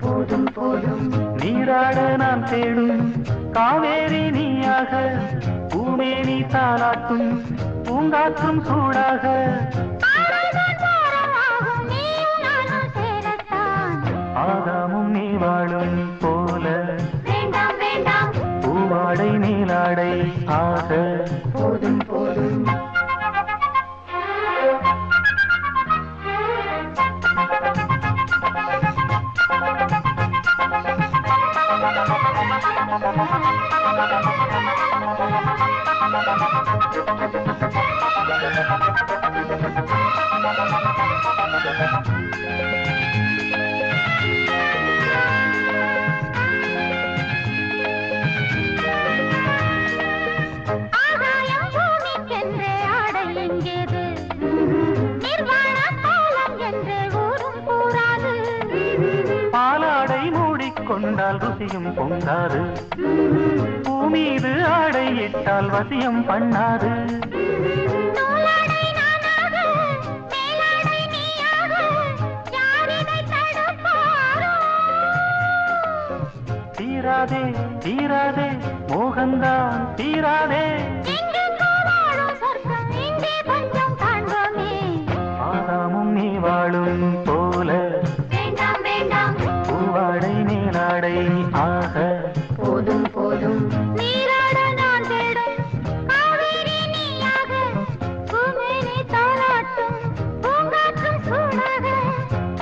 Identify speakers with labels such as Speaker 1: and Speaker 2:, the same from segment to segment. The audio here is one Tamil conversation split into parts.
Speaker 1: போதும் போதும். நீராட நான் தேடும். காவேரி நீயாக பூமேனி தாளாட்டும். பூங்காற்றும் சூடாக. ஆதாமும் நீ வாழும். ருசியும் பொங்காது பூமீது ஆடை இட்டால் வசியம் பண்ணாது தீராதே தீராதே மோகந்தான் தீராதே. ஆதாமும் நீ வாழும்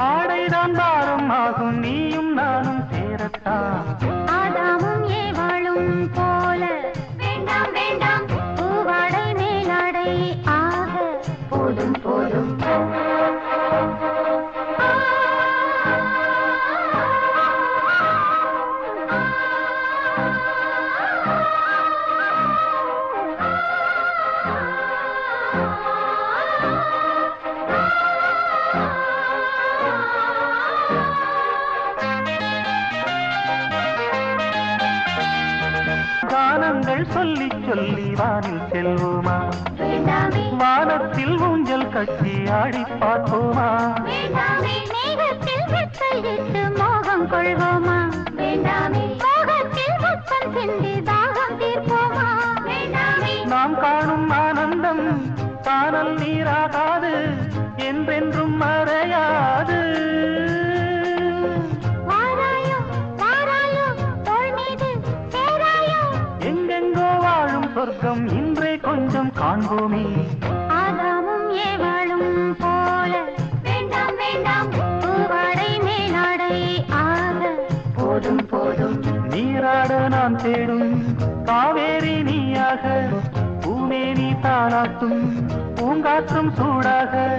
Speaker 1: ஆடைதான் பாரம் ஆகும் நீயும் நானும் சேரத்தான். கானங்கள் சொல்லி சொல்லி வானில் செல்வோமா? வானத்தில் ஊஞ்சல் கட்டி ஆடி பார்ப்போமா?
Speaker 2: மோகம் கொள்வோமா?
Speaker 1: நாம் காணும் ஆனந்தம் காணல் நீராகாது என்றென்றும் மறையாது. சொர்க்கம் இன்றே கொஞ்சம் காண்போமே.
Speaker 2: ஆதாமும் ஏவாளும் போல. வேண்டாம் வேண்டாம் பூவாடை மேலாடை ஆக. போதும் போதும்
Speaker 1: நீராட நான் தேடும். காவேரி நீயாக பூமேனி தாளாட்டும். பூங்காற்றும் சூடாக.